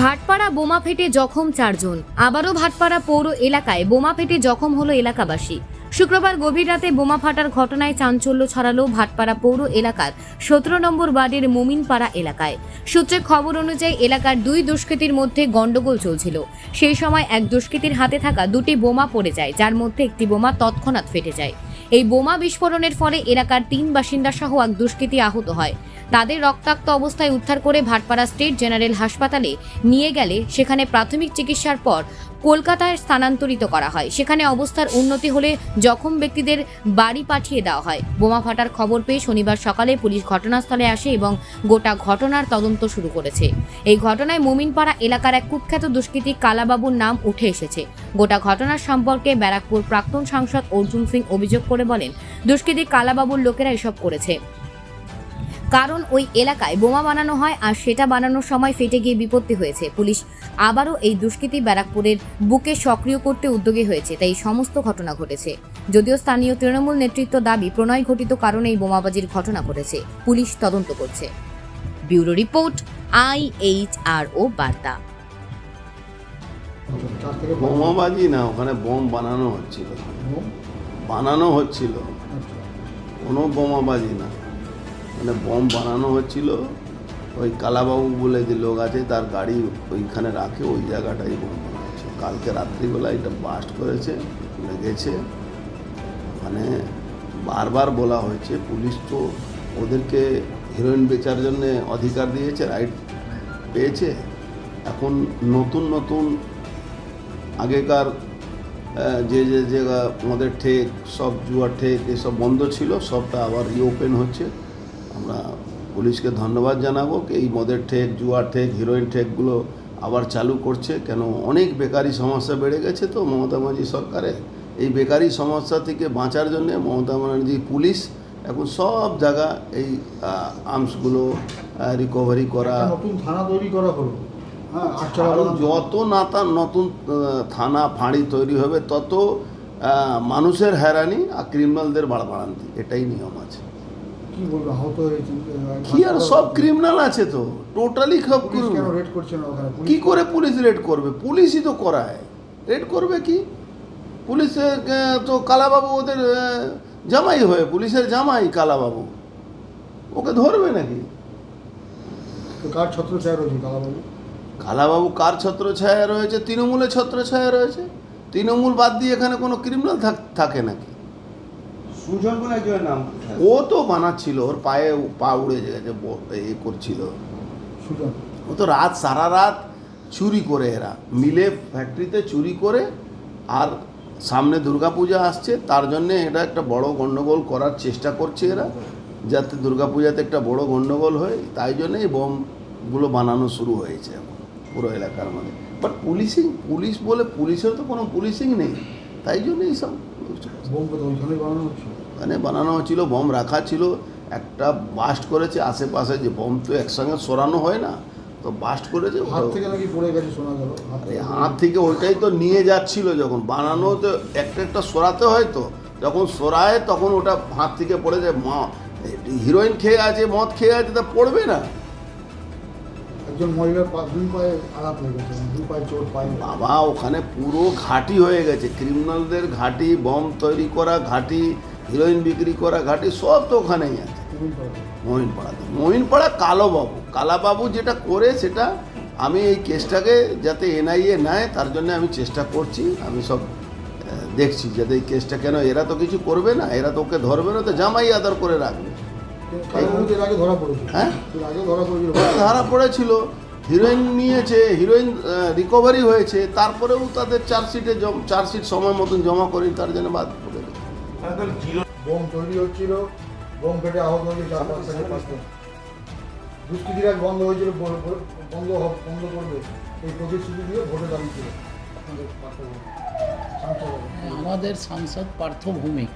ভাটপাড়া বোমা ফেটে জখম চারজন। আবারও ভাটপাড়া পৌর এলাকায় বোমা ফেটে জখম হলো এলাকাবাসী। শুক্রবার গভীর রাতে বোমা ফাটার ঘটনায় চাঞ্চল্য ছড়ালো ভাটপাড়া পৌর এলাকার সতেরো নম্বর ওয়ার্ডের মুমিনপাড়া এলাকায়। সূত্রে খবর অনুযায়ী এলাকার দুই দুষ্কৃতীর মধ্যে গন্ডগোল চলছিল। সেই সময় এক দুষ্কৃতীর হাতে থাকা দুটি বোমা পড়ে যায়, যার মধ্যে একটি বোমা তৎক্ষণাৎ ফেটে যায়। এই বোমা বিস্ফোরণের ফলে এলাকার তিন বাসিন্দা সহ এক দুষ্কৃতী আহত হয়। তাদের রক্তাক্ত অবস্থায় উদ্ধার করে ভাটপাড়া স্টেট জেনারেল হাসপাতালে নিয়ে গেলে সেখানে প্রাথমিক চিকিৎসার পর কলকাতায় স্থানান্তরিত করা হয়। সেখানে অবস্থার উন্নতি হলে জখম ব্যক্তিদের বাড়ি পাঠিয়ে দেওয়া হয়। বোমা ফাটার খবর পেয়ে শনিবার সকালে পুলিশ ঘটনাস্থলে আসে এবং গোটা ঘটনার তদন্ত শুরু করেছে। এই ঘটনায় মুমিনপাড়া এলাকার এক কুখ্যাত দুষ্কৃতী কালাবাবুর নাম উঠে এসেছে। গোটা ঘটনার সম্পর্কে ব্যারাকপুর প্রাক্তন সাংসদ অর্জুন সিং অভিযোগ করে বলেন, দুষ্কৃতী কালাবাবুর লোকেরা এসব করেছে। কারণ ওই এলাকায় বোমা বানানো হয় আর সেটা বানানোর সময় ফেটে গিয়ে বিপত্তি হয়েছে। পুলিশ আবারও এই দুষ্কৃতী ব্যারাকপুরের বুকে সক্রিয় করতে উদ্যোগী হয়েছে তাই সমস্ত ঘটনা ঘটেছে। যদিও স্থানীয় তৃণমূল নেতৃত্ব দাবি প্রণয় ঘটিত কারণে এই বোমাবাজির ঘটনা ঘটেছে। পুলিশ তদন্ত করছে। Bureau report I H R ও বার্তা। বোমাবাজি না ওখানে বোম বানানো হচ্ছিল। বানানো হচ্ছিল। আচ্ছা। কোনো বোমাবাজি না। মানে বোম বানানো হচ্ছিল। ওই কালাবাবু বলে যে লোক আছে, তার গাড়ি ওইখানে রাখে, ওই জায়গাটাই বোম বানানো হচ্ছে কালকে রাত্রিবেলা এটা বাস্ট করেছে, লেগেছে। মানে বারবার বলা হয়েছে, পুলিশ তো ওদেরকে হিরোইন বেচার জন্যে অধিকার দিয়েছে রাইট পেয়েছে। এখন নতুন নতুন আগেকার যে যে জায়গা আমাদের ঠেক, সব জুয়ার ঠেক, এসব বন্ধ ছিল, সবটা আবার রিওপেন হচ্ছে। আমরা পুলিশকে ধন্যবাদ জানাব কি এই মদের ঠেক জুয়ার ঠেক হিরোইন ঠেকগুলো আবার চালু করছে। কেন অনেক বেকারি সমস্যা বেড়ে গেছে তো মমতা ব্যানার্জি সরকারে। এই বেকারি সমস্যা থেকে বাঁচার জন্য মমতা ব্যানার্জি পুলিশ এখন সব জায়গা এই আর্মসগুলো রিকভারি করা। নতুন থানা তৈরি করা হলো। হ্যাঁ যত নাতা নতুন থানা ফাঁড়ি তৈরি হবে তত মানুষের হ্যারানি আর ক্রিমিনালদের বাড়বাড়ান্তি। এটাই নিয়ম আছে। কি বলব আহত হয়েছে কি আর সব ক্রিমিনাল আছে তো? টোটালি সব পুলিশ কেন রেড করছে না ওখানে? কি করে পুলিশ রেড করবে? পুলিশই তো করায়। রেড করবে কি? পুলিশের আহ, তো কালাবাবু ওদের জামাই হয়ে পুলিশের জামাই কালাবাবু। ওকে ধরবে নাকি? কার ছত্র ছায়া রয়েছে কালাবাবু? কালাবাবু কার ছত্র ছায়া রয়েছে? তৃণমূলের ছত্র ছায়া রয়েছে? তৃণমূল বাদ দিয়ে এখানে কোনো ক্রিমিনাল থাকে নাকি? সুজন বলে একজনের নাম ও তো বানাচ্ছিল ওর পায়ে পা উড়ে গেছে এ করছিল। সুজন। ও তো রাত সারা রাত চুরি করে এরা। মিলে ফ্যাক্টরিতে চুরি করে আর সামনে দুর্গাপূজা আসছে তার জন্যে এটা একটা বড় গণ্ডগোল করার চেষ্টা করছে এরা যাতে দুর্গাপূজাতে একটা বড় গণ্ডগোল হয়। তাই জন্যে এই বোমগুলো বানানো শুরু হয়েছে এখন পুরো এলাকার মধ্যে। বাট পুলিশিং পুলিশ বলে পুলিশের তো কোনো পুলিশিং নেই। তাই জন্য এইসব ওইখানে বানানো হচ্ছে? ওখানে বানানো হচ্ছিল বম রাখা ছিল একটা বাস্ট করেছে আশেপাশে যে বম তো একসঙ্গে সরানো হয় না তো বাস্ট করেছে হাত থেকে নাকি পড়ে গেছে শোনা গেল। আরে হাত থেকে ওইটাই তো নিয়ে যাচ্ছিল যখন বানানো তো একটা একটা সরাতে হয় তো যখন সরায় তখন ওটা হাত থেকে পড়ে যায় মা হিরোইন খেয়ে আছে মদ খেয়ে আছে তা পড়বে না। একজন মহিলার পা দুই পায়ে আঘাত হয়ে গেছে দুই পায়ে চোট পায়ে বাবা ওখানে পুরো ঘাঁটি হয়ে গেছে। ক্রিমিনালদের ঘাঁটি বম তৈরি করা ঘাঁটি হিরোইন বিক্রি করা ঘাঁটি সব তো ওখানেই আছে। মহিনপাড়াতে। মহিনপাড়া কালোবাবু। কালাবাবু যেটা করে সেটা আমি এই কেসটাকে যাতে এনআইএ নেয় তার জন্য আমি চেষ্টা করছি। আমি সব দেখছি যাতে এই কেসটা কেন এরা তো কিছু করবে না এরা তো ওকে ধরবে না তো জামাই আদর করে রাখবে। আগে ধরা পড়েছে হ্যাঁ? ধরা পড়েছিল। হিরোইন নিয়েছে হিরোইন রিকভারি হয়েছে তারপরেও তাদের চার্জশিটে চার্জশিট সময় মতন জমা করি তার জন্য বাদ পড়ে বোম তৈরি হচ্ছিল বোম ফেটে আহত হয়েছে চার পাঁচ থেকে পাঁচজন দুষ্কৃতিরা বন্ধ হয়েছিল বন্ধ বন্ধ করবে। এই প্রতিশ্রুতি দিয়ে ভোটে দাঁড়িয়েছিল। আমাদের সাংসদ পার্থ ভৌমিক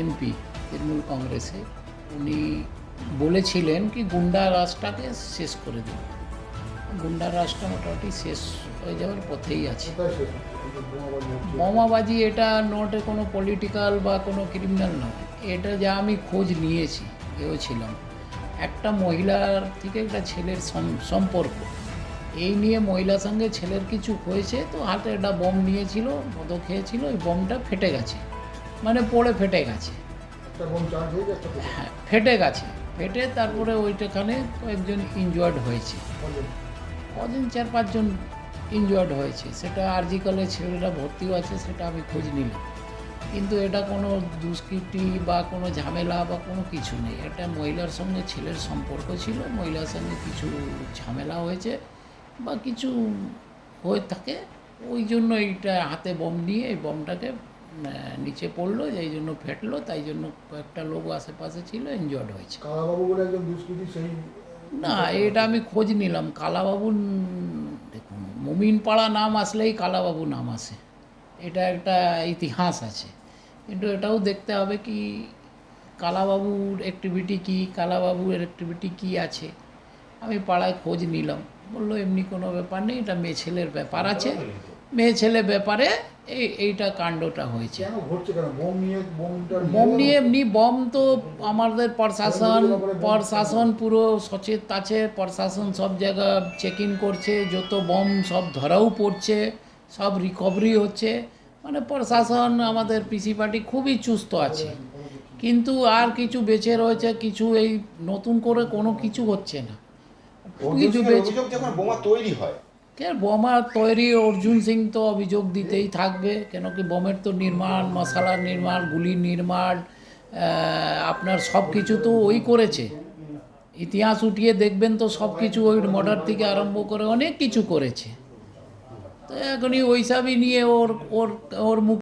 এমপি। তৃণমূল কংগ্রেসে। উনি বলেছিলেন কি, গুন্ডা রাজটাকে শেষ করে দিন। গুন্ডা রাজটা মোটামুটি শেষ হয়ে যাওয়ার পথেই আছে। বোমাবাজি এটা নট কোনো পলিটিক্যাল বা কোনো ক্রিমিনাল নয়। এটা যা আমি খোঁজ নিয়েছি, এও ছিলাম। একটা মহিলার থেকে একটা ছেলের সম্পর্ক। এই নিয়ে মহিলার সঙ্গে ছেলের কিছু হয়েছে, তো হাতে একটা বম নিয়েছিল, মদ খেয়েছিল, ওই বমটা ফেটে গেছে। মানে পড়ে ফেটে গেছে। ফেটে গেছে। ফেটে তারপরে ওইটাখানে কয়েকজন ইনজয়ার্ড হয়েছে। কদিন চার পাঁচজন ইনজয়ার্ড হয়েছে। সেটা আরজিকালে ছেলেরা ভর্তিও আছে সেটা আমি খোঁজ নিলাম। কিন্তু এটা কোনো দুষ্কৃতি বা কোনো ঝামেলা বা কোনো কিছু নেই। এটা মহিলার সঙ্গে ছেলের সম্পর্ক ছিল মহিলার সঙ্গে কিছু ঝামেলা হয়েছে বা কিছু হয়ে থাকে। ওই জন্য এইটা হাতে বম নিয়ে এই বমটাকে নিচে পড়ল এই জন্য ফেটলো তাই জন্য কয়েকটা লোক আশেপাশে ছিল এনজয়ার্ড হয়েছে। কালাবাবু বলে একজন দুষ্কৃতী সেই না এটা আমি খোঁজ নিলাম। কালাবাবু দেখুন মুমিনপাড়া নাম আসলেই কালাবাবু নাম আসে। এটা একটা ইতিহাস আছে। কিন্তু এটাও দেখতে হবে কি কালাবাবুর অ্যাক্টিভিটি কি কালাবাবুর অ্যাক্টিভিটি কি আছে। আমি পাড়ায় খোঁজ নিলাম। বলল এমনি কোনো ব্যাপার নেই এটা মেয়ে ছেলের ব্যাপার আছে। মেয়ে ছেলে ব্যাপারে এই এইটা কাণ্ডটা হয়েছে। বম নিয়ে এমনি বম তো আমাদের প্রশাসন প্রশাসন পুরো সচেত আছে প্রশাসন সব জায়গা চেক ইন করছে যত বম সব ধরাও পড়ছে সব রিকভারি হচ্ছে। মানে প্রশাসন আমাদের পিসি পার্টি খুবই চুস্ত আছে। কিন্তু আর কিছু বেঁচে রয়েছে কিছু এই নতুন করে কোনো কিছু হচ্ছে না। কিছু বেঁচে যখন বোমা তৈরি হয় কে বোমা তৈরি, অর্জুন সিং তো অভিযোগ দিতেই থাকবে। কেন কি বোমের তো নির্মাণ মশালার নির্মাণ গুলির নির্মাণ আপনার সব কিছু তো ওই করেছে। ইতিহাস উঠিয়ে দেখবেন তো সব কিছু ওই মর্ডার থেকে আরম্ভ করে অনেক কিছু করেছে। তো এখনই ওইসবই নিয়ে ওর ওর ওর মুখ